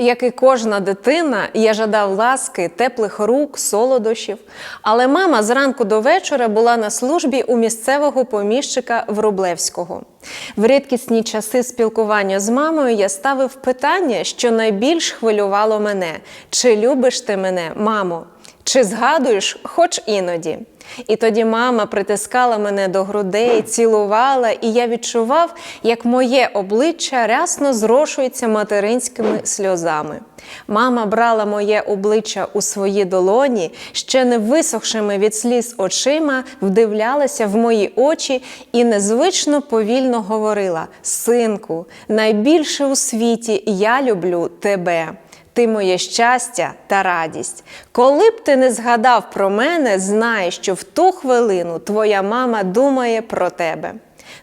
Як і кожна дитина, я жадав ласки, теплих рук, солодощів. Але мама зранку до вечора була на службі у місцевого поміщика Врублевського. В рідкісні часи спілкування з мамою я ставив питання, що найбільш хвилювало мене: чи любиш ти мене, мамо? Чи згадуєш, хоч іноді? І тоді мама притискала мене до грудей, цілувала, і я відчував, як моє обличчя рясно зрошується материнськими сльозами. Мама брала моє обличчя у свої долоні, ще не висохшими від сліз очима, вдивлялася в мої очі і незвично повільно говорила: Синку, найбільше у світі я люблю тебе. Ти моє щастя та радість. Коли б ти не згадав про мене, знай, що в ту хвилину твоя мама думає про тебе.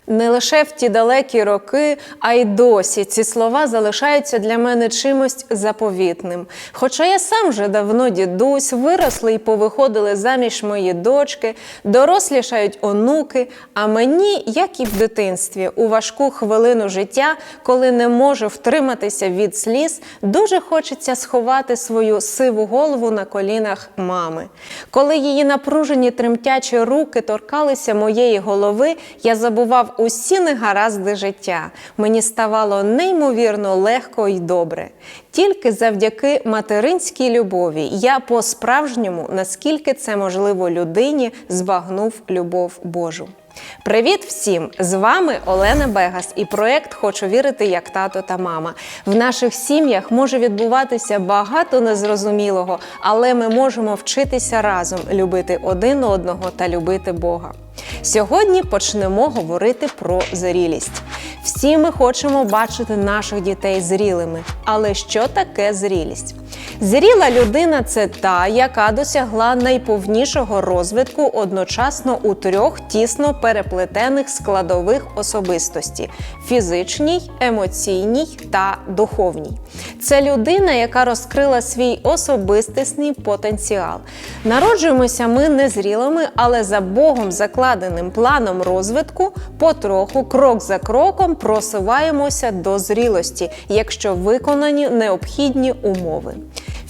Не лише в ті далекі роки, а й досі ці слова залишаються для мене чимось заповітним. Хоча я сам вже давно дідусь, виросли й повиходили заміж мої дочки, дорослішають онуки. А мені, як і в дитинстві, у важку хвилину життя, коли не можу втриматися від сліз, дуже хочеться сховати свою сиву голову на колінах мами. Коли її напружені тремтячі руки торкалися моєї голови, я забував усі негаразди життя. Мені ставало неймовірно легко й добре. Тільки завдяки материнській любові я по-справжньому, наскільки це можливо людині, збагнув любов Божу. Привіт всім! З вами Олена Бегас і проект Хочу вірити як тато та мама. В наших сім'ях може відбуватися багато незрозумілого, але ми можемо вчитися разом любити один одного та любити Бога. Сьогодні почнемо говорити про зрілість. Всі ми хочемо бачити наших дітей зрілими. Але що таке зрілість? Зріла людина це та, яка досягла найповнішого розвитку одночасно у трьох тісно переплетених складових особистості фізичній, емоційній та духовній. Це людина, яка розкрила свій особистісний потенціал. Народжуємося ми незрілими, але за Богом закладеним планом розвитку потроху, крок за кроком, просуваємося до зрілості, якщо виконані необхідні умови.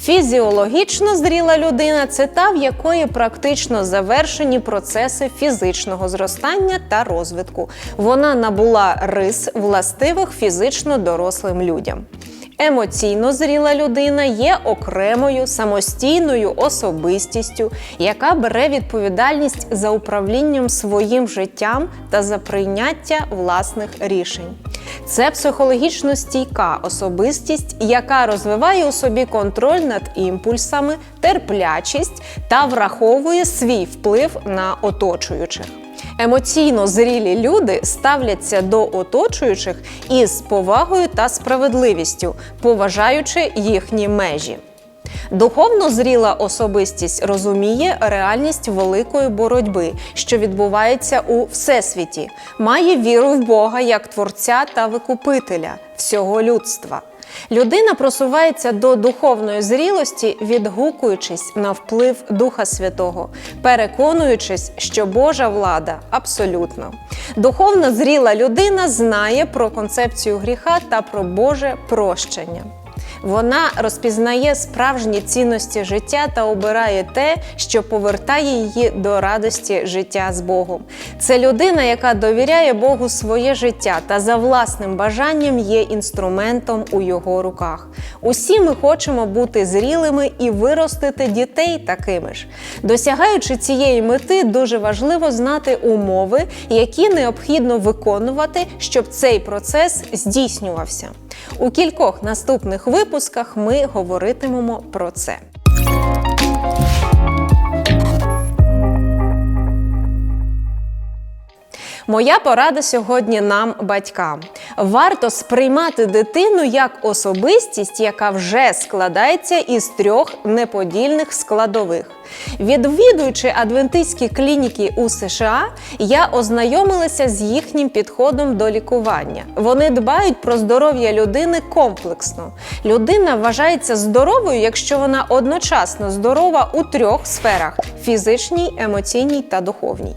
Фізіологічно зріла людина це та, в якої практично завершені процеси фізичного зростання та розвитку. Вона набула рис властивих фізично дорослим людям. Емоційно зріла людина є окремою самостійною особистістю, яка бере відповідальність за управлінням своїм життям та за прийняття власних рішень. Це психологічно стійка особистість, яка розвиває у собі контроль над імпульсами, терплячість та враховує свій вплив на оточуючих. Емоційно зрілі люди ставляться до оточуючих із повагою та справедливістю, поважаючи їхні межі. Духовно зріла особистість розуміє реальність великої боротьби, що відбувається у всесвіті, має віру в Бога як творця та викупителя всього людства. Людина просувається до духовної зрілості, відгукуючись на вплив Духа Святого, переконуючись, що Божа влада абсолютно. Духовно зріла людина знає про концепцію гріха та про Боже прощення. Вона розпізнає справжні цінності життя та обирає те, що повертає її до радості життя з Богом. Це людина, яка довіряє Богу своє життя та за власним бажанням є інструментом у його руках. Усі ми хочемо бути зрілими і виростити дітей такими ж. Досягаючи цієї мети, дуже важливо знати умови, які необхідно виконувати, щоб цей процес здійснювався. У кількох наступних випусках ми говоритимемо про це. Моя порада сьогодні нам, батькам. Варто сприймати дитину як особистість, яка вже складається із трьох неподільних складових. Відвідуючи адвентистські клініки у США, я ознайомилася з їхнім підходом до лікування. Вони дбають про здоров'я людини комплексно. Людина вважається здоровою, якщо вона одночасно здорова у трьох сферах: фізичній, емоційній та духовній.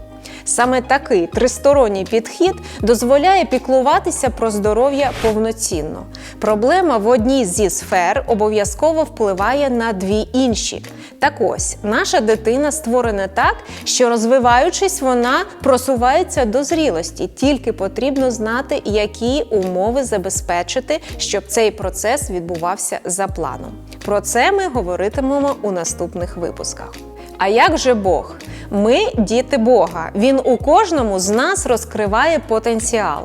Саме такий тристоронній підхід дозволяє піклуватися про здоров'я повноцінно. Проблема в одній зі сфер обов'язково впливає на дві інші. Так ось, наша дитина створена так, що розвиваючись, вона просувається до зрілості. Тільки потрібно знати, які умови забезпечити, щоб цей процес відбувався за планом. Про це ми говоритимемо у наступних випусках. А як же Бог? Ми діти Бога. Він у кожному з нас розкриває потенціал.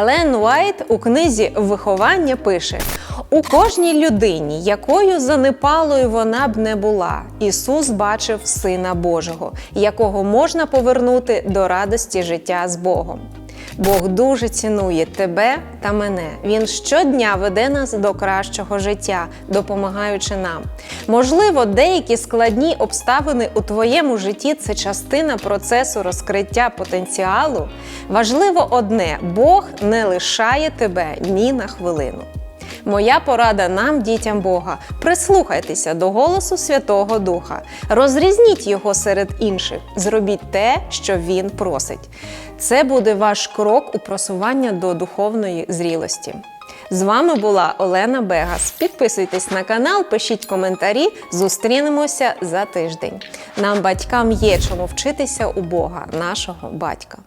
Елен Уайт у книзі Виховання пише: у кожній людині, якою занепалою вона б не була, Ісус бачив Сина Божого, якого можна повернути до радості життя з Богом. Бог дуже цінує тебе та мене. Він щодня веде нас до кращого життя, допомагаючи нам. Можливо, деякі складні обставини у твоєму житті це частина процесу розкриття потенціалу. Важливо одне: Бог не лишає тебе ні на хвилину. Моя порада нам, дітям Бога, прислухайтеся до голосу Святого Духа, розрізніть його серед інших, зробіть те, що він просить. Це буде ваш крок у просування до духовної зрілості. З вами була Олена Бегас. Підписуйтесь на канал, пишіть коментарі. Зустрінемося за тиждень. Нам, батькам, є чому вчитися у Бога, нашого батька.